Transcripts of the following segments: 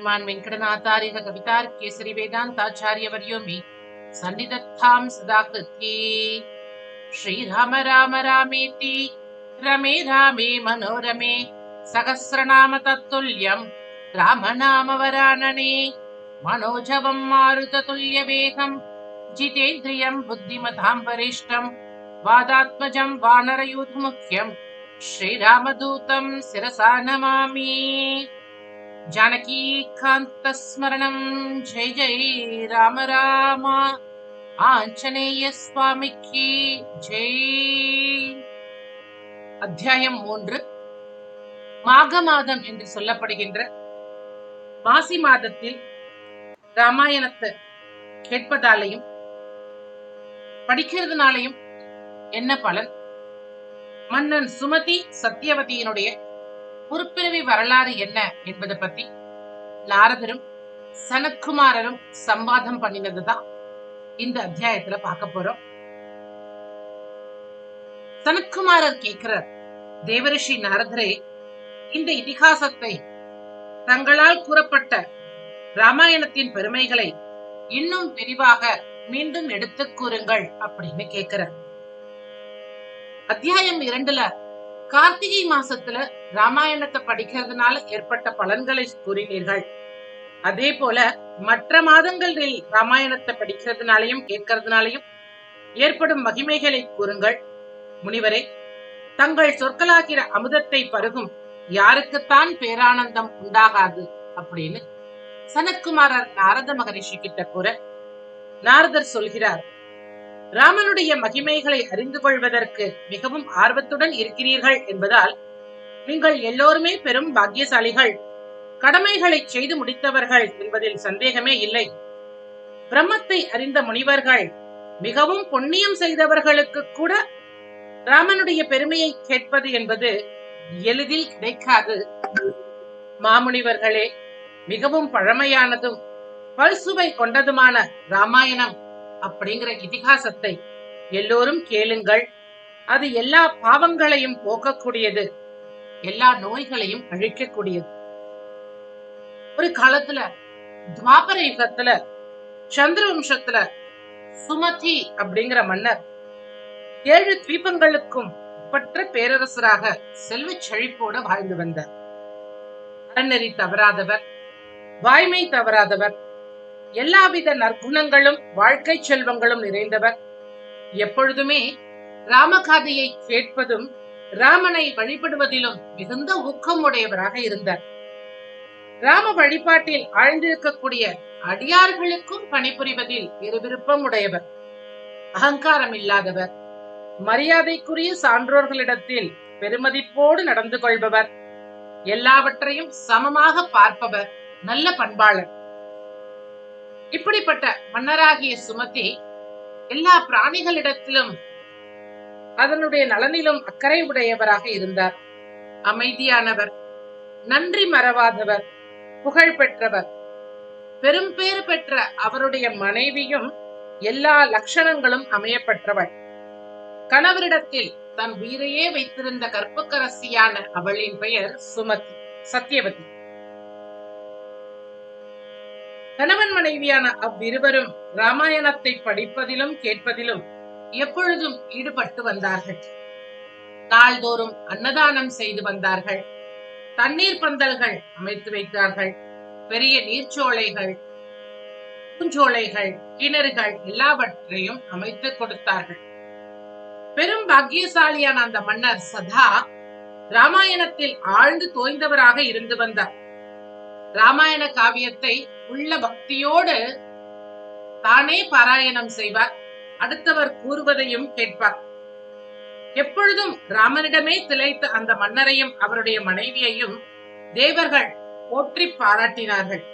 श्रीमान् वेङ्कटनाथार्यः कवितार्केसरि वेदान्ताचार्यवर्यो मे सन्निधत्तां सदा कृत्ये श्रीराम राम रामेति रमे रामे मनोरमे सहस्रनाम तत्तुल्यम् रामनामवरानने मनोजवम् मारुततुल्यवेगम् जितेन्द्रियम् बुद्धिमताम् वरिष्ठम् वादात्मजम् वानरयूथमुख्यम् श्रीरामदूतम् शिरसा नमामि जानकीकान्तस्मरणम् जय जय राम राम ஆஞ்சநேய சுவாமிக்கு ஜெய் அத்தியாயம் மூன்று மாக மாதம் என்று சொல்லப்படுகின்ற மாசி மாதத்தில் ராமாயணத்தை கேட்பதாலையும் படிக்கிறதுனாலையும் என்ன பலன் மன்னன் சுமதி சத்தியவதியினுடைய உருப்பிரவி வரலாறு என்ன என்பதை பத்தி நாரதரும் சனத்குமாரரும் சம்பாதம் பண்ணினதுதான் இந்த அத்தியாயத்துல பார்க்க போறோம். சனத்குமாரர் கேட்கிறார் தேவரிஷி நாரதரே இந்த இதிகாசத்தை தங்களால் கூறப்பட்ட ராமாயணத்தின் பெருமைகளை இன்னும் விரிவாக மீண்டும் எடுத்து கூறுங்கள் அப்படின்னு கேட்கிறார் அத்தியாயம் இரண்டுல கார்த்திகை மாசத்துல ராமாயணத்தை படிக்கிறதுனால ஏற்பட்ட பலன்களை கூறினீர்கள். அதே போல மற்ற மாதங்களில் ராமாயணத்தை படிக்கிறதுனாலையும் கேட்கறதுனாலையும் ஏற்படும் மகிமைகளை கூறுங்கள். முனிவரே தங்கள் சொற்களாகிற அமுதத்தை பருகும் யாருக்குத்தான் பேரானந்தம் உண்டாகாது அப்படின்னு சனத்குமாரர் நாரத மகரிஷி கிட்ட கூற நாரதர் சொல்கிறார். ராமனுடைய மகிமைகளை அறிந்து கொள்வதற்கு மிகவும் ஆர்வத்துடன் இருக்கிறீர்கள் என்பதால் நீங்கள் எல்லோருமே பெரும் பாக்கியசாலிகள். கடமைகளை செய்து முடித்தவர்கள் என்பதில் சந்தேகமே இல்லை. பிரம்மத்தை அறிந்த முனிவர்கள் மிகவும் புண்ணியம் செய்தவர்களுக்கு கூட ராமனுடைய பெருமையை கேட்பது என்பது எளிதில் கிடைக்காது. மாமுனிவர்களே மிகவும் பழமையானதும் பல்சுவை கொண்டதுமான ராமாயணம் அப்படிங்கிற இதிகாசத்தை எல்லோரும் கேளுங்கள். அது எல்லா பாவங்களையும் போக்கக்கூடியது. எல்லா நோய்களையும் அழிக்கக்கூடியது. ஒரு காலத்துல துவாபர யுகத்துல சந்திர வம்சத்துல சுமதி அப்படிங்கிற மன்னர் ஏழு தீபங்களுக்கும் பற்ற பேரரசராக செல்வ செழிப்போட வாழ்ந்து வந்தார். அறநெறி தவறாதவர் வாய்மை தவறாதவர் எல்லாவித நற்குணங்களும் வாழ்க்கை செல்வங்களும் நிறைந்தவர். எப்பொழுதுமே ராமகாதையை கேட்பதும் ராமனை வழிபடுவதிலும் மிகுந்த ஊக்கம் உடையவராக இருந்தார். ராம வழிபாட்டில் ஆழ்ந்திருக்கக்கூடிய அடியார்களுக்கும் பணிபுரிவதில் விருப்பம் உடையவர் அகங்காரம் இல்லாதவர் மரியாதைக்குரிய சான்றோர்களிடத்தில் பெருமதிப்போடு நடந்து கொள்பவர். எல்லாவற்றையும் சமமாக பார்ப்பவர். நல்ல பண்பாளர். இப்படிப்பட்ட மன்னராகிய சுமதி எல்லா பிராணிகளிடத்திலும் அதனுடைய நலனிலும் அக்கறை உடையவராக இருந்தார். அமைதியானவர் நன்றி மறவாதவர் புகழ் பெற்றவர். பெரும் பேறு பெற்ற அவருடைய மனைவியும் எல்லா லட்சணங்களும் அமையப்பெற்றவள். கணவரிடத்தில் தன் உயிரையே வைத்திருந்த கற்புக்கரசியான அவளின் பெயர் சுமதி சத்யவதி. கணவன் மனைவியான அவ்விருவரும் ராமாயணத்தை படிப்பதிலும் கேட்பதிலும் எப்பொழுதும் ஈடுபட்டு வந்தார்கள். நாள்தோறும் அன்னதானம் செய்து வந்தார்கள். தண்ணீர் பந்தல்கள் அமைத்து வைத்தார்கள். பெரிய நீர்ச்சோலைகள் பூஞ்சோலைகள் கிணறுகள் எல்லாவற்றையும் அமைத்து கொடுத்தார்கள். பெரும் பாக்கியசாலியான அந்த மன்னர் சதா ராமாயணத்தில் ஆழ்ந்து தோய்ந்தவராக இருந்து வந்தார். ராமாயண காவியத்தை உள்ள பக்தியோடு தானே பாராயணம் செய்வார். அடுத்தவர் கூறுவதையும் கேட்பார். எப்பொழுதும் ராமனிடமே திளைத்த அந்த மன்னரையும் அவருடைய மனைவியையும் தேவர்கள் போற்றி பாராட்டினார்கள்.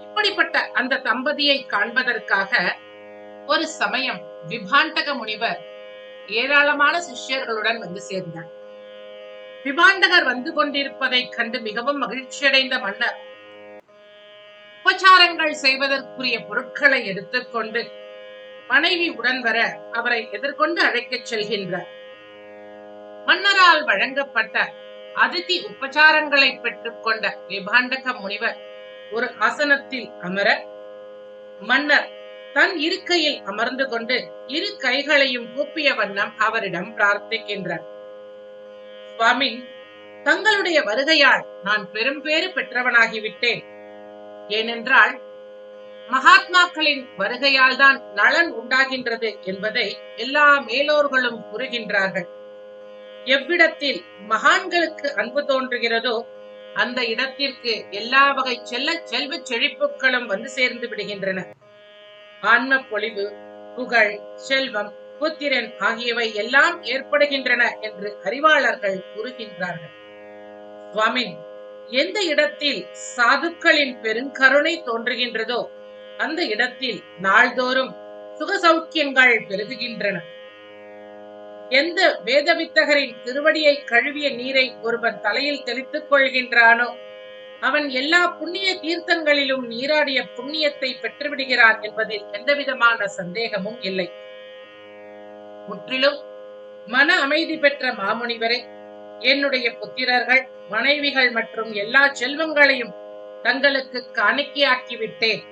இப்படிப்பட்ட அந்த தம்பதியை காண்பதற்காக ஒரு சமயம் விபாண்டக முனிவர் ஏராளமான சிஷ்யர்களுடன் வந்து சேர்ந்தார். விபாண்டகர் வந்து கொண்டிருப்பதை கண்டு மிகவும் மகிழ்ச்சியடைந்த மன்னர். உபச்சாரங்கள் செய்வதற்குரிய பொருட்களை எடுத்துக்கொண்டு மனைவி உடன் வர அவரை எதிர்கொண்டு அழைக்கச் செல்கின்றார். மன்னரால் வழங்கப்பட்ட அதிதி உபச்சாரங்களை பெற்றுக்கொண்ட விபாண்டக முனிவர் ஒரு ஆசனத்தில் அமர மன்னர் தன் இருக்கையில் அமர்ந்து கொண்டு இரு கைகளையும் கூப்பிய வண்ணம் அவரிடம் பிரார்த்திக்கின்றார். சுவாமி தங்களுடைய வருகையால் நான் பெரும்பேறு பெற்றவனாகிவிட்டேன். ஏனென்றால் மகாத்மாக்களின் வருகையால் தான் நலன் உண்டாகின்றது என்பதை எல்லா மேலோர்களும் கூறுகின்றார்கள். எவ்விடத்தில் மகான்களுக்கு அன்பு தோன்றுகிறதோ அந்த இடத்திற்கு எல்லா வகை செல்ல செல்வ செழிப்புகளும் வந்து சேர்ந்து விடுகின்றன. ஆன்ம பொழிவு புகழ் செல்வம் புத்திரன் ஆகியவை எல்லாம் ஏற்படுகின்றன என்று அறிவாளர்கள் கூறுகின்றார்கள். சுவாமி எந்த இடத்தில் சாதுக்களின் பெருங்கருணை தோன்றுகின்றதோ அந்த இடத்தில் நாள்தோறும் சுக சௌக்கியங்கள் பெருகுகின்றன. எந்த வேதவித்தகரின் திருவடியை கழுவிய நீரை ஒருவன் தலையில் தெளித்துக் கொள்கின்றானோ அவன் எல்லா புண்ணிய தீர்த்தங்களிலும் நீராடிய புண்ணியத்தை பெற்றுவிடுகிறான் என்பதில் எந்தவிதமான சந்தேகமும் இல்லை. முற்றிலும் மன அமைதி பெற்ற மாமுனிவரை என்னுடைய புத்திரர்கள் மனைவிகள் மற்றும் எல்லா செல்வங்களையும் தங்களுக்கு காணிக்கையாக்கி விட்டேன்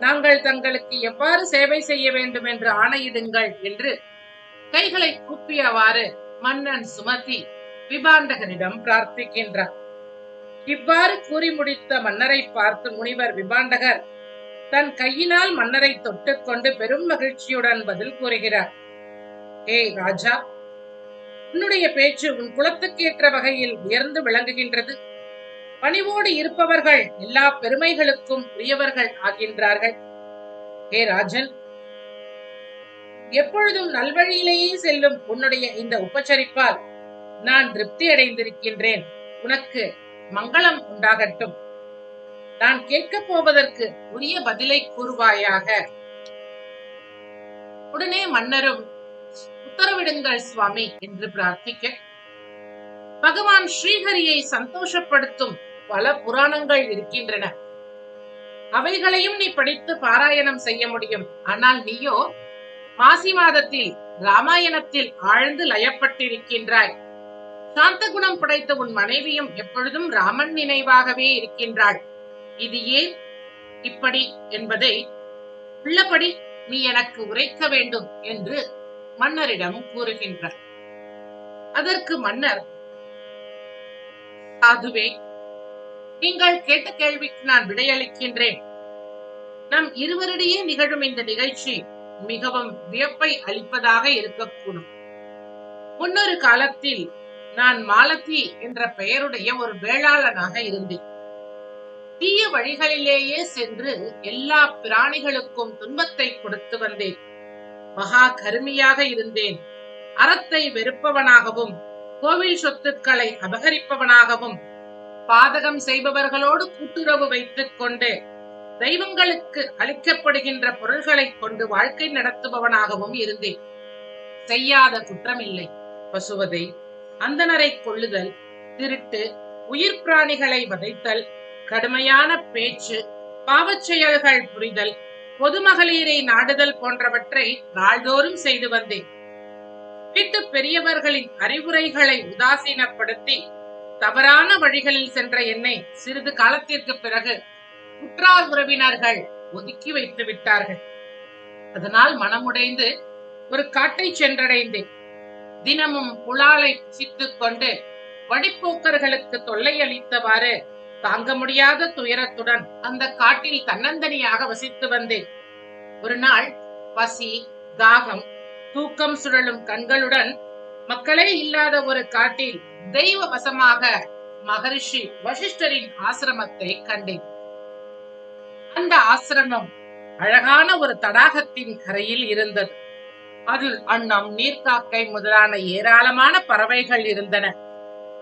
நாங்கள் தங்களுக்கு எவ்வாறு சேவை செய்ய வேண்டும் என்று ஆணையிடுங்கள் என்று கைகளை கூப்பியவாறு மன்னன் சுமதி விபாண்டகரிடம் பிரார்த்திக்கின்றார் இவ்வாறு கூறி முடித்த மன்னரை பார்த்து முனிவர் விபாண்டகர் தன் கையினால் மன்னரை தொட்டுக்கொண்டு பெரும் மகிழ்ச்சியுடன் பதில் கூறுகிறார். ஏய் ராஜா உன்னுடைய பேச்சு உன் குலத்துக்கேற்ற வகையில் உயர்ந்து விளங்குகின்றது. பணிவோடு இருப்பவர்கள் எல்லா பெருமைகளுக்கும் உரியவர்கள் ஆகின்றார்கள். ஹே ராஜன் எப்பொழுதும் நல்வழியிலேயே செல்லும் உன்னுடைய இந்த உபச்சரிப்பால் நான் திருப்தி அடைந்திருக்கின்றேன். உனக்கு மங்களம் உண்டாகட்டும். நான் கேட்கப் போவதற்கு உரிய பதிலை கூறுவாயாக. உடனே மன்னரும் உத்தரவிடுங்கள் சுவாமி என்று பிரார்த்திக்க. பகவான் ஸ்ரீஹரியை சந்தோஷப்படுத்தும் பல புராணங்கள் இருக்கின்றன. அவைகளையும் நீ படித்து பாராயணம் செய்ய முடியும். ஆனால் நீயோ மாசி மாதத்தில் ராமாயணத்தில் ஆழ்ந்து லயப்பட்டிருக்கின்றாய். சாந்த குணம் படைத்த உன் மனைவியும் எப்பொழுதும் ராமன் நினைவாகவே இருக்கின்றாள். இது ஏன் இப்படி என்பதை உள்ளபடி நீ எனக்கு உரைக்க வேண்டும் என்று மன்னரிடம் கூறுகின்றார். அதற்கு மன்னர் சாதுவே நீங்கள் கேட்ட கேள்விக்கு நான் விடையளிக்கின்றேன். நம் இருவரிடையே நிகழும் இந்த நிகழ்ச்சி மிகவும் வியப்பை அளிப்பதாக இருக்கக்கூடும். முன்னொரு காலத்தில் நான் மாலத்தி என்ற பெயருடைய ஒரு வேளாளனாக இருந்தேன். தீய வழிகளிலேயே சென்று எல்லா பிராணிகளுக்கும் துன்பத்தை கொடுத்து வந்தேன். மகா கருமியாக இருந்தேன். அறத்தை வெறுப்பவனாகவும் கோவில் சொத்துக்களை அபகரிப்பவனாகவும் பாதகம் செய்பவர்களோடு கூட்டுறவு வைத்துக் கொண்டு தெய்வங்களுக்கு அளிக்கப்படுகின்ற பொருள்களை கொண்டு வாழ்க்கை நடத்துபவனாகவும் இருந்தேன். செய்யாத குற்றமில்லை. பசுவதை அந்தனரை கொள்ளுதல் திருட்டு உயிர் பிராணிகளை வதைத்தல் கடுமையான பேச்சு பாவச் செயல்கள் புரிதல் பொதுமகளிரை நாடுதல் போன்றவற்றை நாள்தோறும் செய்து வந்தேன். வீட்டு பெரியவர்களின் அறிவுரைகளை உதாசீனப்படுத்தி தவறான வழிகளில் சென்ற என்னை சிறிது காலத்திற்கு பிறகு உற்றார் உறவினர்கள் ஒதுக்கி வைத்து விட்டார்கள். அதனால் மனமுடைந்து ஒரு காட்டை சென்றடைந்தேன். தினமும் புலாலை புசித்துக் கொண்டு வழிப்போக்கர்களுக்கு தொல்லை அளித்தவாறு தாங்க முடியாத துயரத்துடன் அந்த காட்டில் தன்னந்தனியாக வசித்து வந்தேன். ஒரு நாள் பசி தாகம் தூக்கம் சுழலும் கண்களுடன் மக்களே இல்லாத ஒரு காட்டில் தெய்வ வசமாக மகரிஷி வசிஷ்டரின் ஆசிரமத்தை கண்டேன். அந்த ஆசிரமம் அழகான ஒரு தடாகத்தின் கரையில் இருந்தது. அதில் அண்ணம் நீர்க்காக்கை முதலான ஏராளமான பறவைகள் இருந்தன.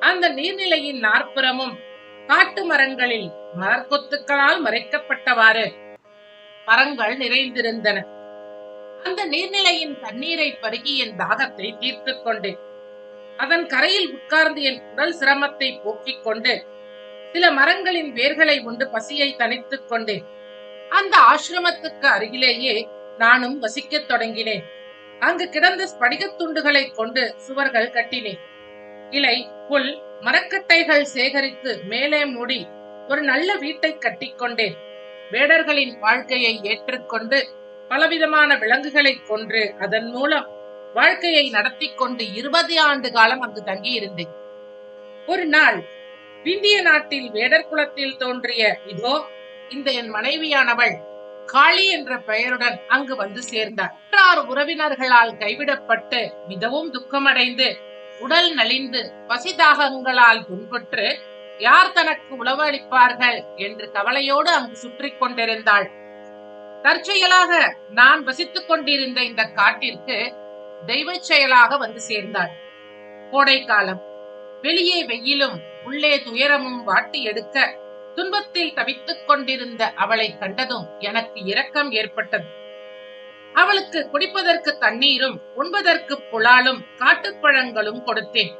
அந்த நீர்நிலையின் நாற்புறமும் காட்டு மரங்களில் மலர்கொத்துக்களால் மறைக்கப்பட்டவாறு மரங்கள் நிறைந்திருந்தன. அந்த நீர்நிலையின் தண்ணீரை பருகி என் தாகத்தை தீர்த்துக் கொண்டேன். அதன் கரையில் உட்கார்ந்து என் உடல் சிரமத்தை போக்கிக் கொண்டு சில மரங்களின் வேர்களை உண்டு பசியை தணித்துக் கொண்டேன். அந்த ஆசிரமத்துக்கு அருகிலேயே நானும் வசிக்கத் தொடங்கினேன். அங்கு கிடந்த ஸ்படிகத் துண்டுகளை கொண்டு சுவர்கள் கட்டினேன். இலை புல் மரக்கட்டைகள் சேகரித்து மேலே மூடி ஒரு நல்ல வீட்டை கட்டிக்கொண்டேன். வேடர்களின் வாழ்க்கையை ஏற்றுக்கொண்டு பலவிதமான விலங்குகளை கொன்று அதன் மூலம் வாழ்க்கையை நடத்தி கொண்டு இருபது ஆண்டு காலம் அங்கு தங்கியிருந்தேன். ஒரு நாள் இந்திய நாட்டில் வேடர் குலத்தில் தோன்றிய இதோ இந்த என் மனைவியானவள் காளி என்ற பெயருடன் அங்கு வந்து சேர்ந்தார் உறவினர்களால் கைவிடப்பட்டு மிகவும் துக்கமடைந்து உடல் நலிந்து பசிதாகங்களால் துன்புற்று யார் தனக்கு உளவளிப்பார்கள் அளிப்பார்கள் என்று கவலையோடு அங்கு சுற்றி கொண்டிருந்தாள். தற்செயலாக நான் வசித்துக் கொண்டிருந்த இந்த காட்டிற்கு தெய்வ செயலாக வந்து சேர்ந்தாள். கோடை காலம் வெளியே வெயிலும் உள்ளே துயரமும் வாட்டி எடுக்க துன்பத்தில் தவித்துக் கொண்டிருந்த அவளை கண்டதும் எனக்கு இரக்கம் ஏற்பட்டது. அவளுக்கு குடிப்பதற்கு தண்ணீரும் உண்பதற்கு புலாலும் காட்டுப்பழங்களும் கொடுத்தேன்.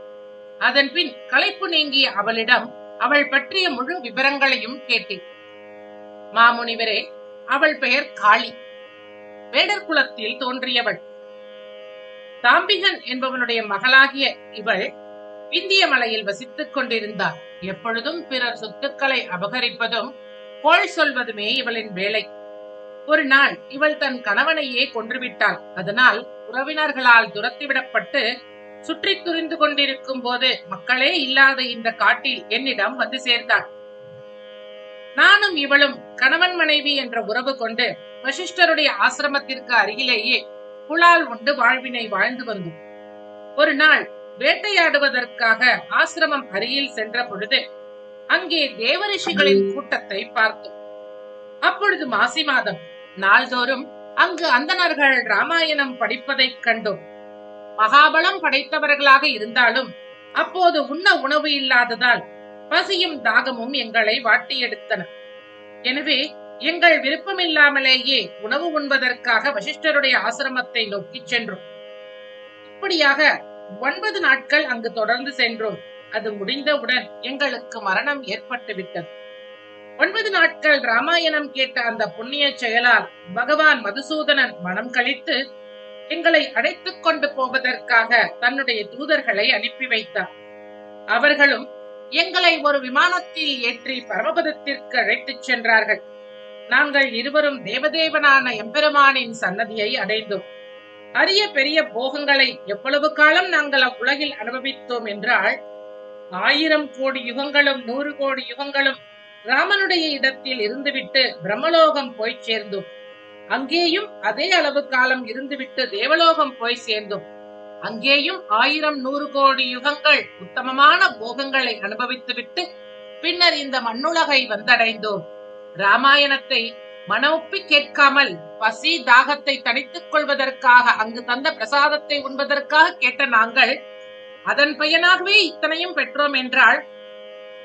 அதன் பின் களைப்பு நீங்கிய அவளிடம் அவள் பற்றிய முழு விவரங்களையும் கேட்டேன். மாமுனிவரே அவள் பெயர் காளி. வேடர் குலத்தில் தோன்றியவள். தாம்பிகன் என்பவனுடைய மகளாகிய இவள் விந்திய மலையில் வசித்துக் கொண்டிருந்தார். எப்பொழுதும் பிறர் சொத்துக்களை அபகரிப்பதும் கோள் சொல்வதுமே இவளின் வேலை. ஒரு நாள் இவள் தன் கணவனையே கொன்றுவிட்டாள். அதனால் உறவினர்களால் துரத்திவிடப்பட்டு சுற்றி துரிந்து கொண்டிருக்கும் போது மக்களே இல்லாத இந்த காட்டில் என்னிடம் வந்து சேர்ந்தாள். நானும் இவளும் கணவன் மனைவி என்ற உறவு கொண்டு வசிஷ்டருடைய ஆசிரமத்திற்கு அருகிலேயே புலால் உண்டு வாழ்வினை வாழ்ந்து வந்தோம். ஒரு நாள் வேட்டையாடுவதற்காக ஆசிரமம் அருகில் சென்ற பொழுது அங்கே தேவரிஷிகளின் கூட்டத்தை பார்த்தோம். அப்பொழுது மாசி மாதம். நாள்தோறும் அங்கு அந்தணர்கள் ராமாயணம் படிப்பதைக் கண்டோம். மகாபலம் படைத்தவர்களாக இருந்தாலும் அப்போது உண்ண உணவு இல்லாததால் பசியும் தாகமும் எங்களை வாட்டி எடுத்தன எனவே எங்கள் விருப்பமில்லாமலேயே உணவு உண்பதற்காக வசிஷ்டருடைய ஆசிரமத்தை நோக்கிச் சென்றோம். இப்படியாக ஒன்பது நாட்கள் அங்கு தொடர்ந்து சென்றோம். அது முடிந்தவுடன் எங்களுக்கு மரணம் ஏற்பட்டு விட்டது ஒன்பது நாட்கள் ராமாயணம் கேட்ட அந்த புண்ணிய செயலால் பகவான் மதுசூதனன் மனம் கழித்து எங்களை அழைத்துக் கொண்டு போவதற்காக தன்னுடைய தூதர்களை அனுப்பி வைத்தார். அவர்களும் எங்களை ஒரு விமானத்தில் ஏற்றி பரமபதத்திற்கு அழைத்துச் சென்றார்கள். நாங்கள் இருவரும் தேவதேவனான எம்பெருமானின் சன்னதியை அடைந்தோம். அரிய பெரிய போகங்களை எவ்வளவு காலம் நாங்கள் அவ்வுலகில் அனுபவித்தோம் என்றால் ஆயிரம் கோடி யுகங்களும் நூறு கோடி யுகங்களும் ராமனுடைய இடத்தில் இருந்துவிட்டு பிரம்மலோகம் போய் சேர்ந்தோம். அங்கேயும் அதே அளவு காலம் இருந்துவிட்டு தேவலோகம் போய் சேர்ந்தோம். அங்கேயும் ஆயிரம் நூறு கோடி யுகங்கள் உத்தமமான போகங்களை அனுபவித்துவிட்டு பின்னர் இந்த மண்ணுலகை வந்தடைந்தோம். ராமாயணத்தை மனமொப்பி கேட்காமல் பசி தாகத்தை தணித்துக் கொள்வதற்காக அங்கு தந்த பிரசாதத்தை உண்பதற்காக கேட்ட நாங்கள் அதன் பயனாகவே இத்தனையும் பெற்றோம் என்றால்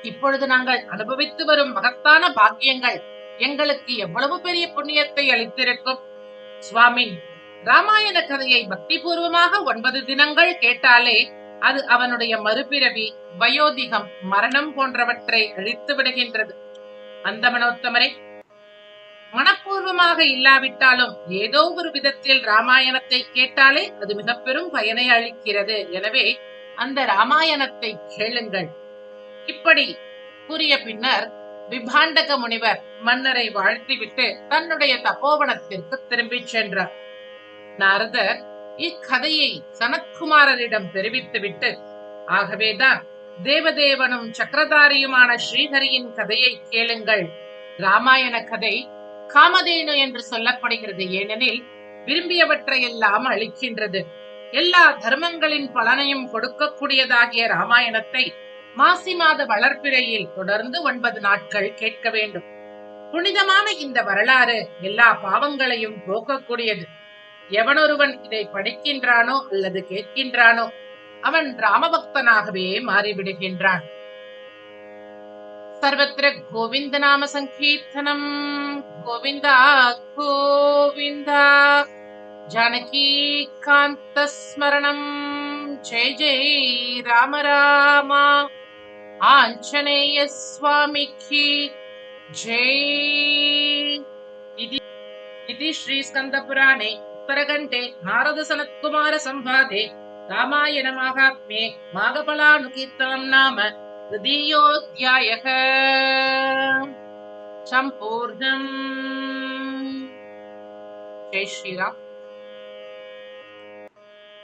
இப்பொழுது நாங்கள் அனுபவித்து வரும் மகத்தான பாக்கியங்கள் எங்களுக்கு எவ்வளவு பெரிய புண்ணியத்தை அளித்திருக்கும்? சுவாமி ராமாயண கதையை பக்தி பூர்வமாக ஒன்பது தினங்கள் கேட்டாலே அது அவனுடைய மறுபிறவி வயோதிகம் மரணம் போன்றவற்றை அழித்து விடுகின்றது. அந்த மனோத்தமரை மனப்பூர்வமாக இல்லாவிட்டாலும் ஏதோ ஒரு விதத்தில் ராமாயணத்தை கேட்டாலே அது மிக பெரும் பயனை அளிக்கிறது. எனவே அந்த ராமாயணத்தை கேளுங்கள். இப்படி கூறிய பின்னர் விபாண்டக முனிவர் மன்னரை வாழ்த்திவிட்டு தன்னுடைய தபோவனத்திற்கு திரும்பிச் சென்றார். நாரதர் இக்கதையை சனத்குமாரரிடம் தெரிவித்துவிட்டு ஆகவேதான் தேவதேவனும் சக்கரதாரியுமான ஸ்ரீஹரியின் கதையை கேளுங்கள். ராமாயண கதை காமதேனு என்று சொல்லப்படுகிறது. ஏனெனில் விரும்பியவற்றையெல்லாம் அளிக்கின்றது. எல்லா தர்மங்களின் பலனையும் கொடுக்கக்கூடியதாகிய ராமாயணத்தை மாசி மாத வளர்ப்பிறையில் தொடர்ந்து ஒன்பது நாட்கள் கேட்க வேண்டும். புனிதமான இந்த வரலாறு எல்லா பாவங்களையும் போக்கக்கூடியது. எவனொருவன் இதை படிக்கின்றானோ அல்லது கேட்கின்றானோ அவன் ராமபக்தனாகவே மாறிவிடுகின்றான். ఆంజనేయ స్వామికి జై ఇది ఇది శ్రీ స్కంద పురాణే ఉత్తరగంటే నారద సనత్కుమార సంవాదే రామాయణ మహాత్మ్యే మాఘఫలాను కీర్తనం నామ తృతీయోధ్యాయ సంపూర్ణం జై శ్రీరామ్